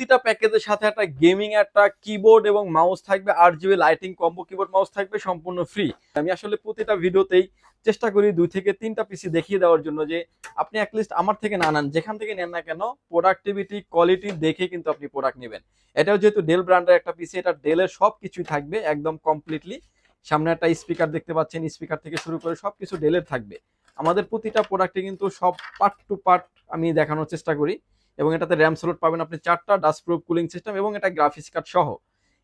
প্রতিটা প্যাকেজের সাথে একটা গেমিং, একটা কিবোর্ড এবং মাউস থাকবে আর GB lighting combo keyboard mouse থাকবে, সম্পূর্ণ ফ্রি আমি আসলে প্রতিটা ভিডিওতেই চেষ্টা করি দুই থেকে তিনটা পিসি দেখিয়ে দেওয়ার জন্য যে আপনি অ্যাটলিস্ট আমার থেকে না নেন, যেখান থেকে নেন না কেন প্রোডাক্টিভিটি কোয়ালিটি দেখে কিন্তু আপনি প্রোডাক্ট নেবেন। এটাও যেহেতু ডেল ব্র্যান্ডের একটা পিসি এটা ডেলের সব কিছুই থাকবে একদম কমপ্লিটলি সামনে একটা স্পিকার দেখতে পাচ্ছেন স্পিকার থেকে শুরু করে সব কিছু ডেলের থাকবে। আমাদের প্রতিটা প্রোডাক্টে কিন্তু সব পার্ট টু পার্ট আমি দেখানোর চেষ্টা করি। এবং এটাতে র্যাম স্লট পাবেন আপনি চারটা ডাস্ট প্রুফ কুলিং সিস্টেম এবং এটা গ্রাফিক্স কার্ড সহ।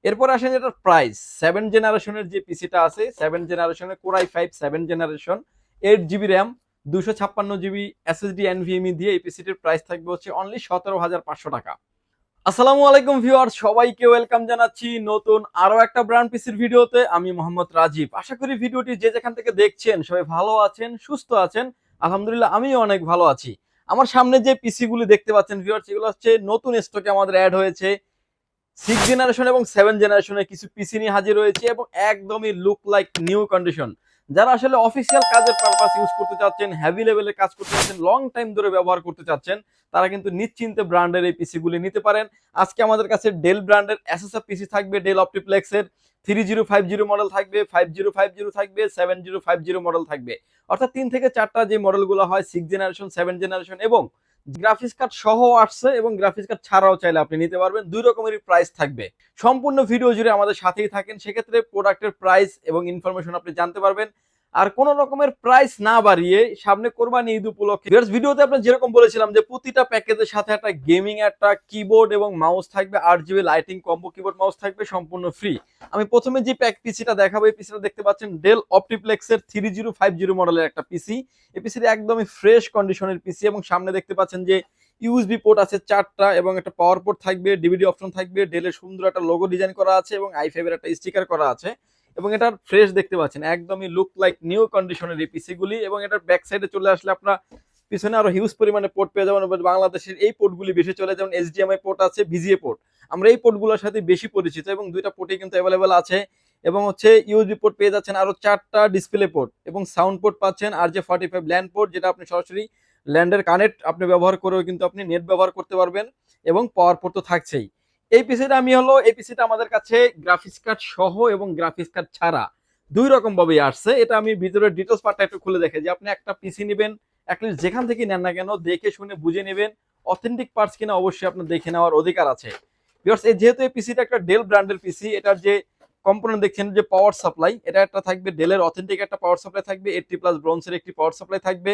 এরপর আসেন এটার প্রাইস সেভেন জেনারেশনের যে পিসিটা আছে সেভেন জেনারেশনের core I five seven generation eight GB RAM দুশো ছাপ্পান্ন জিবি এসএসডি এনভিএমই দিয়ে এই পিসিটির প্রাইস থাকবে হচ্ছে অনলি সতেরো হাজার পাঁচশো টাকা। আসসালামু আলাইকুম ভিউয়ার সবাইকে ওয়েলকাম জানাচ্ছি নতুন আরও একটা ব্র্যান্ড পিসির ভিডিওতে। আমি মোহাম্মদ রাজীব। আশা করি ভিডিওটি যে যেখান থেকে দেখছেন সবাই ভালো আছেন, সুস্থ আছেন। আলহামদুলিল্লাহ, আমিও অনেক ভালো আছি। আমার সামনে যে পিসি গুলি দেখতে পাচ্ছেন ভিউয়ার সেগুলো হচ্ছে নতুন স্টকে আমাদের অ্যাড হয়েছে। সিক্স জেনারেশন এবং সেভেন জেনারেশনের কিছু পিসি নিয়ে হাজির হয়েছে এবং একদমই লুক লাইক নিউ কন্ডিশন যারা আসলে অফিসিয়াল কাজের পারপাস ইউজ করতে চাচ্ছেন হ্যাভি লেভেলের কাজ করতে চাচ্ছেন লং টাইম ধরে ব্যবহার করতে চাচ্ছেন, তারা কিন্তু নিশ্চিন্তে ব্র্যান্ডের এই পিসিগুলি নিতে পারেন। আজকে আমাদের কাছে ডেল ব্র্যান্ডের এসএসএফ পিসি থাকবে Dell অপটিপ্লেক্সের three zero five zero model থাকবে ফাইভ জিরো ফাইভ জিরো থাকবে seven zero five zero model থাকবে। অর্থাৎ তিন থেকে চারটা যে মডেলগুলো হয় সিক্স জেনারেশন সেভেন জেনারেশন এবং গ্রাফিক্স কার্ড সহ আসছে এবং গ্রাফিক্স কার্ড ছাড়াও চাইলে আপনি নিতে পারবেন। দুই রকমেরই প্রাইস থাকবে। সম্পূর্ণ ভিডিও জুড়ে আমাদের সাথেই থাকেন। সেক্ষেত্রে প্রোডাক্টের প্রাইস এবং ইনফরমেশন আপনি জানতে পারবেন। আর কোন রকমের প্রাইস না বাড়িয়ে সামনে কোরবানি ঈদ উপলক্ষে ভিডিওতে আপনার যেরকম বলেছিলাম যে প্রতিটা প্যাকেজের সাথে একটা গেমিং একটা কিবোর্ড এবং মাউস থাকবে আট GB lighting combo keyboard mouse থাকবে, সম্পূর্ণ ফ্রি আমি প্রথমে যে প্যাক পিসিটা দেখাবো, এই পিসিটা দেখতে পাচ্ছেন ডেল অপটিপ্লেক্সের থ্রি জিরো ফাইভ জিরো মডেলের একটা পিসি এই পিসিটা একদমই ফ্রেশ কন্ডিশনের পিসি এবং সামনে দেখতে পাচ্ছেন যে ইউএসবি পোর্ট আছে চারটা এবং একটা পাওয়ার পোর্ট থাকবে ডিভিডি অপশন থাকবে ডেলের সুন্দর একটা লোগো ডিজাইন করা আছে এবং আই ফাইভের একটা স্টিকার করা আছে। এবং এটার ফ্রেশ দেখতে পাচ্ছেন, একদমই লুক লাইক নিউ কন্ডিশনের এই পিসি গুলি এবং এটার ব্যাক সাইডে চলে আসলে আপনার পিছনে আরও হিউজ পরিমাণে পোর্ট পেয়ে যাবেন বাংলাদেশের এই পোর্টগুলি বেশি চলে যেমন এইচডিএমআই পোর্ট আছে ভিজিএ পোর্ট আমরা এই পোর্টগুলোর সাথে বেশি পরিচিত এবং দুইটা পোর্টই কিন্তু অ্যাভেলেবেল আছে এবং হচ্ছে ইউএসবি পোর্ট পেয়ে যাচ্ছেন আরও চারটা ডিসপ্লে পোর্ট এবং সাউন্ড পোর্ট পাচ্ছেন আর যে ফর্টি ফাইভ ল্যান্ড পোর্ট যেটা আপনি সরাসরি ল্যান্ডের কানেক্ট আপনি ব্যবহার করেও কিন্তু আপনি নেট ব্যবহার করতে পারবেন এবং পাওয়ার পোর্ট তো থাকছেই। এই পিসিটা আমি হলো এই পিসিটা আমাদের কাছে গ্রাফিক্স কার্ড সহ এবং গ্রাফিক্স কার্ড ছাড়া দুই রকম ভাবেই আসছে। এটা আমি ভিতরের ডিটেলস পার্টটা একটু খুলে দেখে যে আপনি একটা পিসি নেবেন অ্যাটলিস্ট যেখান থেকে নেন না কেন, দেখে শুনে বুঝে নেবেন অথেন্টিক পার্টস কিনা অবশ্যই আপনার দেখে নেওয়ার অধিকার আছে। বিকজ এই যেহেতু এই পিসিটা একটা ডেল ব্র্যান্ডের পিসি এটার যে কম্পোনেন্ট দেখছেন যে পাওয়ার সাপ্লাই এটা একটা থাকবে ডেলের অথেন্টিক একটা পাওয়ার সাপ্লাই থাকবে এইটটি প্লাস ব্রোঞ্জের একটি পাওয়ার সাপ্লাই থাকবে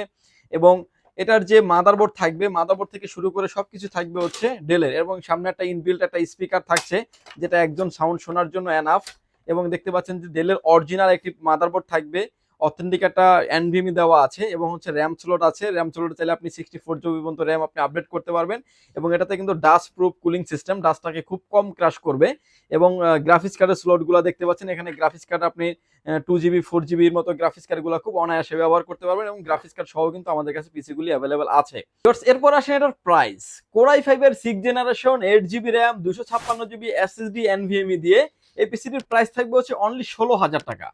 এবং এটার যে মাদারবোর্ড থাকবে মাদারবোর্ড থেকে শুরু করে সবকিছু থাকবে হচ্ছে ডেলের এবং সামনে একটা ইনবিল্ট একটা স্পিকার থাকছে, যেটা একজন সাউন্ড শোনার জন্য অ্যানাফ এবং দেখতে পাচ্ছেন যে ডেলের অরিজিনাল একটি মাদারবোর্ড থাকবে। অথেন্টিক একটা এনভিএমই দেওয়া আছে এবং হচ্ছে র্যাম স্লট আছে। র্যাম স্লট চাইলে আপনি সিক্সটি ফোর জিবি পর্যন্ত র্যাম আপনি আপডেট করতে পারবেন এবং এটাতে কিন্তু ডাস্ট প্রুফ কুলিং সিস্টেম ডাস্টটাকে খুব কম ক্রাশ করবে এবং গ্রাফিক্স কার্ডের স্লটগুলো দেখতে পাচ্ছেন। এখানে গ্রাফিক্স কার্ড আপনি টু জিবি ফোর জিবির মতো গ্রাফিক্স কার্ডগুলো খুব অনায়াসে ব্যবহার করতে পারবেন এবং গ্রাফিক্স কার্ড সহ কিন্তু আমাদের কাছে পিসিগুলি অ্যাভেলেবেল আছে। এরপর আসেন এটার প্রাইস কোরাই ফাইভের six generation eight GB RAM দুশো ছাপ্পান্ন জিবি এসএসডি এনভিএমই দিয়ে এই পিসিটির প্রাইস থাকবে হচ্ছে অনলি ষোলো হাজার টাকা।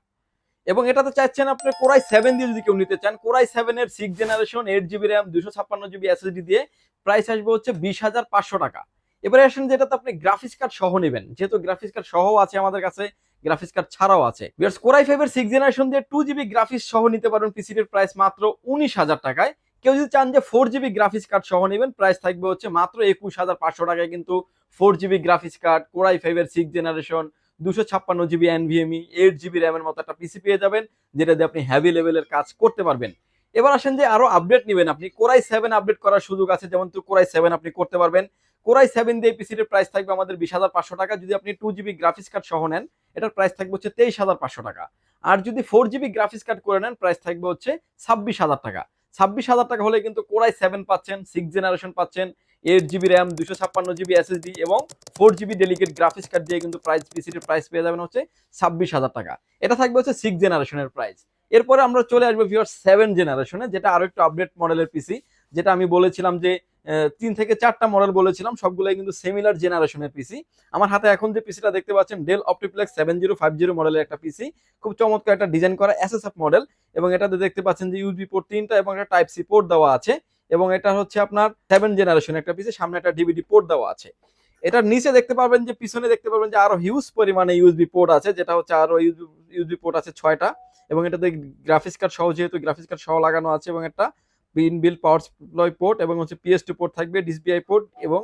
এবং এটাতে চাচ্ছেন আপনি কোরাই সেভেন দিয়ে যদি কেউ নিতে চান কোরাই সেভেন এর six generation eight GB RAM দুশো ছাপ্পান্ন জিবি এসএসডি দিয়ে প্রাইস আসবে হচ্ছে বিশ হাজার পাঁচশো টাকা। এবারে আসেন যেটাতে আপনি গ্রাফিক্স কার্ড সহ নেবেন। যেহেতু গ্রাফিক্স কার্ড সহ আছে আমাদের কাছে গ্রাফিক্স কার্ড ছাড়াও আছে। বিকজ কোরাই ফাইভের সিক্স জেনারেশন দিয়ে টু জিবি গ্রাফিক্স সহ নিতে পারবেন পিসিটির প্রাইস মাত্র উনিশ হাজার টাকায়। কেউ যদি চান যে ফোর জিবি গ্রাফিক্স কার্ড সহ নেবেন প্রাইস থাকবে হচ্ছে মাত্র একুশ হাজার পাঁচশো টাকায়। কিন্তু four GB graphics card core i ফাইভের সিক্স জেনারেশন দুশো ছাপ্পান্ন জিবি এনভিএমই এইট জিবি র্যামের মতো একটা পিসি পেয়ে যাবেন, যেটা দিয়ে আপনি হ্যাভি লেভেলের কাজ করতে পারবেন। এবার আসেন যে আরও আপডেট নেবেন আপনি। কোরাই সেভেন আপডেট করার সুযোগ আছে, যেমন তো কোরাই সেভেন আপনি করতে পারবেন। কোরাই সেভেন দিয়ে পিসির প্রাইস থাকবে আমাদের বিশ হাজার পাঁচশো টাকা। যদি আপনি টু জিবি গ্রাফিক্স কার্ড সহ নেন, এটার প্রাইস থাকবে হচ্ছে তেইশ হাজার পাঁচশো টাকা। আর যদি ফোর জিবি গ্রাফিক্স কার্ড করে নেন প্রাইস থাকবে হচ্ছে ছাব্বিশ হাজার টাকা। ছাব্বিশ হাজার টাকা হলে কিন্তু কোরাই সেভেন পাচ্ছেন সিক্স জেনারেশন পাচ্ছেন। এইট জিবি র্যাম দুশো ছাপ্পান্ন জিবি এসএসডি এবং four GB dedicated graphics card দিয়ে কিন্তু প্রাইস পিসিটির প্রাইস পেয়ে যাবেন হচ্ছে ছাব্বিশ হাজার টাকা। এটা থাকবে হচ্ছে সিক্স জেনারেশনের প্রাইস এরপরে আমরা চলে আসব ভিওর সেভেন জেনারেশনে যেটা আরও একটু আপডেট মডেলের পিসি যেটা আমি বলেছিলাম যে তিন থেকে চারটা মডেল বলেছিলাম, সবগুলোই কিন্তু সেমিলার জেনারেশনের পিসি আমার হাতে এখন যে পিসিটা দেখতে পাচ্ছেন Dell Optiplex seven zero five zero মডেলের একটা পিসি খুব চমৎকার একটা ডিজাইন করা এসএসএফ মডেল এবং এটাতে দেখতে পাচ্ছেন যে ইউসবি পোর্ট তিনটা এবং একটা টাইপ সি পোর্ট দেওয়া আছে। এবং এটা হচ্ছে আপনার সেভেন জেনারেশন একটা পিসি সামনে একটা ডিভিডি পোর্ট দেওয়া আছে। এটার নিচে দেখতে পারবেন যে, পিছনে দেখতে পারবেন যে, আরও হিউজ পরিমাণে ইউএসবি পোর্ট আছে, যেটা হচ্ছে আরও ইউএসবি পোর্ট আছে ছয়টা। এবং এটা এটাতে গ্রাফিক্স কার্ড সহ, যেহেতু গ্রাফিক্স কার্ড সহ লাগানো আছে এবং একটা পিন বিল পাওয়ার সাপ্লাই পোর্ট এবং হচ্ছে পিএস টু পোর্ট থাকবে ডিসবিআই পোর্ট এবং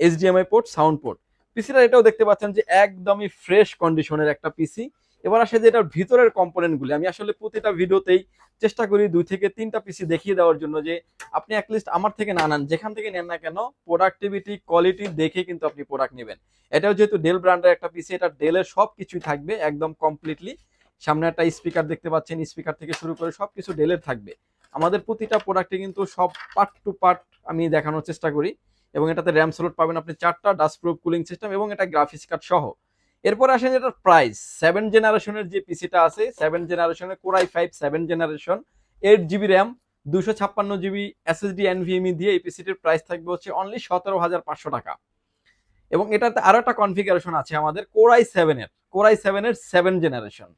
এইচডিএমআই পোর্ট সাউন্ড পোর্ট পিসিটা এটাও দেখতে পাচ্ছেন যে, একদমই ফ্রেশ কন্ডিশনের একটা পিসি এবার আসে যে এটার ভিতরের কম্পোনেন্টগুলি আমি আসলে প্রতিটা ভিডিওতেই চেষ্টা করি দুই থেকে তিনটা পিসি দেখিয়ে দেওয়ার জন্য যে আপনি অ্যাটলিস্ট আমার থেকে না নেন, যেখান থেকে নেন না কেন প্রোডাক্টিভিটি কোয়ালিটি দেখে কিন্তু আপনি প্রোডাক্ট নেবেন। এটাও যেহেতু ডেল ব্র্যান্ডের একটা পিসি এটা ডেলের সব কিছুই থাকবে একদম কমপ্লিটলি সামনে একটা স্পিকার দেখতে পাচ্ছেন স্পিকার থেকে শুরু করে সব কিছু ডেলের থাকবে। আমাদের প্রতিটা প্রোডাক্টে কিন্তু সব পার্ট টু পার্ট আমি দেখানোর চেষ্টা করি। এবং এটাতে র্যাম স্লট পাবেন আপনি চারটা ডাস্ট প্রুফ কুলিং সিস্টেম এবং এটা গ্রাফিক্স কার্ড সহ। এরপর আসেন এটার প্রাইস সেভেন জেনারেশনের যে পিসিটা আছে সেভেন জেনারেশনের core i five seven generation eight GB RAM দুশো ছাপ্পান্ন জিবি এসএসডি এনভিএমই দিয়ে এই পিসিটির প্রাইস থাকবে হচ্ছে অনলি সতেরো হাজার পাঁচশো টাকা। এবং এটাতে আরও একটা কনফিগারেশন আছে আমাদের কোরাই সেভেনের কোরাই সেভেনের seven generation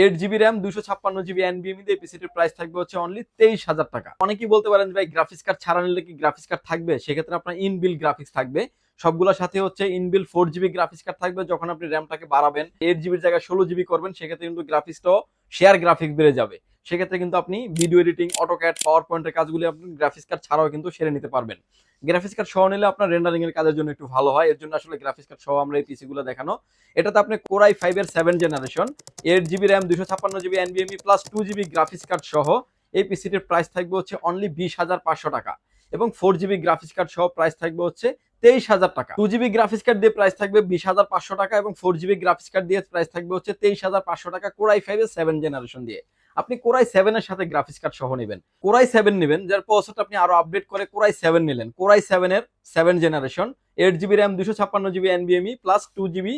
eight GB RAM দুশো ছাপ্পান্ন জিবি এনবিএম দিয়ে পিসিটির প্রাইস থাকবে হচ্ছে অনলি তেইশ হাজার টাকা। অনেকেই বলতে পারেন, ভাই গ্রাফিক্স কার্ড ছাড়া নিলে কি গ্রাফিক্স কার্ড থাকবে? সেক্ষেত্রে আপনার ইনবিল গ্রাফিক্স থাকবে। সবগুলোর সাথে হচ্ছে inbuilt four GB graphics card থাকবে। যখন আপনি র্যামটাকে বাড়াবেন এইট জিবির জায়গায় ষোলো জিবি করবেন, সেক্ষেত্রে কিন্তু গ্রাফিক্সটাও শেয়ার গ্রাফিক্স বেড়ে যাবে। সেক্ষেত্রে কিন্তু আপনি ভিডিও এডিটিং অটোক্যাড পাওয়ার পয়েন্টের কাজগুলি আপনি গ্রাফিক্স কার্ড ছাড়াও কিন্তু সেরে নিতে পারবেন। গ্রাফিক্স কার্ড সহ নিলে আপনার রেন্ডারিং এর কাজের জন্য একটু ভালো হয়, এর জন্য আসলে গ্রাফিক্স কার্ড সহ আমরা এই পিসি গুলো দেখানো। এটাতে আপনি কোরাই ফাইভ এর seven generation eight GB RAM দুশো ছাপ্পান্ন GB এনবিএমই plus two GB graphics card সহ এই পিসিটির প্রাইস থাকবে হচ্ছে অনলি বিশ হাজার পাঁচশো টাকা এবং ফোর জিবি গ্রাফিক্স কার্ড সহ প্রাইস থাকবে হচ্ছে তেইশ হাজার টাকা। টু জিবি গ্রাফিক্স কার্ড দিয়ে প্রাইস থাকবে বিশ হাজার পাঁচশো টাকা এবং ফোর জিবি গ্রাফিক্স কার্ড দিয়ে প্রাইস থাকবে হচ্ছে তেইশ হাজার পাঁচশো টাকা কোরাই ফাইভ এর সেভেন জেনারেশন দিয়ে। আপনি কোরাই সেভেনের সাথে গ্রাফিক্স কার্ড সহ নেবেন। কোরাই সেভেন নেবেন, যার প্রসেসরটা আপনি আরও আপডেট করে কোরাই সেভেন নিলেন। কোরাই সেভেনের seven generation eight GB RAM দুশো ছাপ্পান্ন GB এনবিএমই plus two GB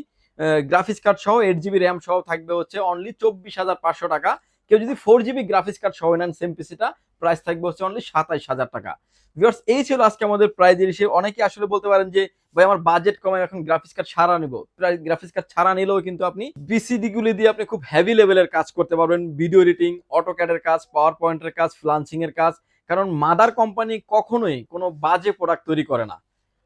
graphics card সহ এইট জিবি র্যাম সহ থাকবে হচ্ছে অনলি চব্বিশ হাজার পাঁচশো টাকা। কেউ যদি ফোর জিবি গ্রাফিক্স কার্ড সহ নেন সেম পিসিটা প্রাইস থাকবে হচ্ছে অনলি সাতাইশ হাজার টাকা। ভিউয়ার্স এই ছিল আজকে আমাদের প্রাইজ হিসেবে অনেকে আসলে বলতে পারেন যে, ভাই, আমার বাজেট কমে এখন গ্রাফিক্স কার্ড ছাড়া নিব। গ্রাফিক্স কার্ড ছাড়া নিলেও কিন্তু আপনি বিসিডি গুলি দিয়ে আপনি খুব হেভি লেভেলের কাজ করতে পারবেন। ভিডিও এডিটিং অটোক্যাডের কাজ পাওয়ার পয়েন্টের কাজ ফ্লান্সিং এর কাজ। কারণ মাদার কোম্পানি কখনোই কোনো বাজে প্রোডাক্ট তৈরি করে না।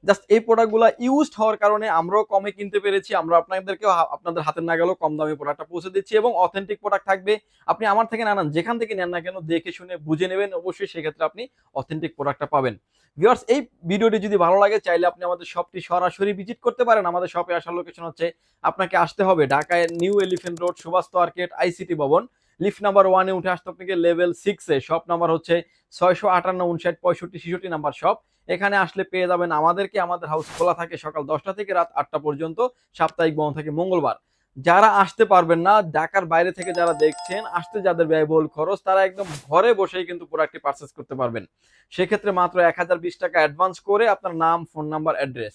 জাস্ট এই প্রোডাক্টগুলো ইউজড হওয়ার কারণে আমরাও কমে কিনতে পেরেছি। আমরা আপনাদেরকেও আপনাদের হাতে না গেলেও কম দামে প্রোডাক্টটা পৌঁছে দিচ্ছি এবং অথেন্টিক প্রোডাক্ট থাকবে। আপনি আমার থেকে না নেন যেখান থেকে নেন না কেন দেখে শুনে বুঝে নেবেন, অবশ্যই সেক্ষেত্রে আপনি অথেন্টিক প্রোডাক্টটা পাবেন। ভিউয়ার্স এই ভিডিওটি যদি ভালো লাগে, চাইলে আপনি আমাদের শপটি সরাসরি ভিজিট করতে পারেন। আমাদের শপে আসার লোকেশন হচ্ছে, আপনাকে আসতে হবে ঢাকায় New Elephant Road Subhash Market ICT Bhaban. Lift number ওয়ানে উঠে আসতে আপনাকে লেভেল সিক্সে শপ নাম্বার হচ্ছে ছয়শো আটান্ন, উনষাট, পঁয়ষট্টি, ছেষট্টি নাম্বার শপ এখানে আসলে পেয়ে যাবেন আমাদেরকে, আমাদের হাউস খোলা থাকে সকাল দশটা থেকে রাত আটটা পর্যন্ত, সাপ্তাহিক বন্ধ থাকে মঙ্গলবার। যারা আসতে পারবেন না, ঢাকার বাইরে থেকে যারা দেখছেন, আসতে যাদের ব্যয়বহুল খরচ, তারা একদম ঘরে বসেই কিন্তু প্রোডাক্টটি পারচেস করতে পারবেন। সেক্ষেত্রে মাত্র এক হাজার বিশ টাকা অ্যাডভান্স করে আপনার নাম ফোন নাম্বার অ্যাড্রেস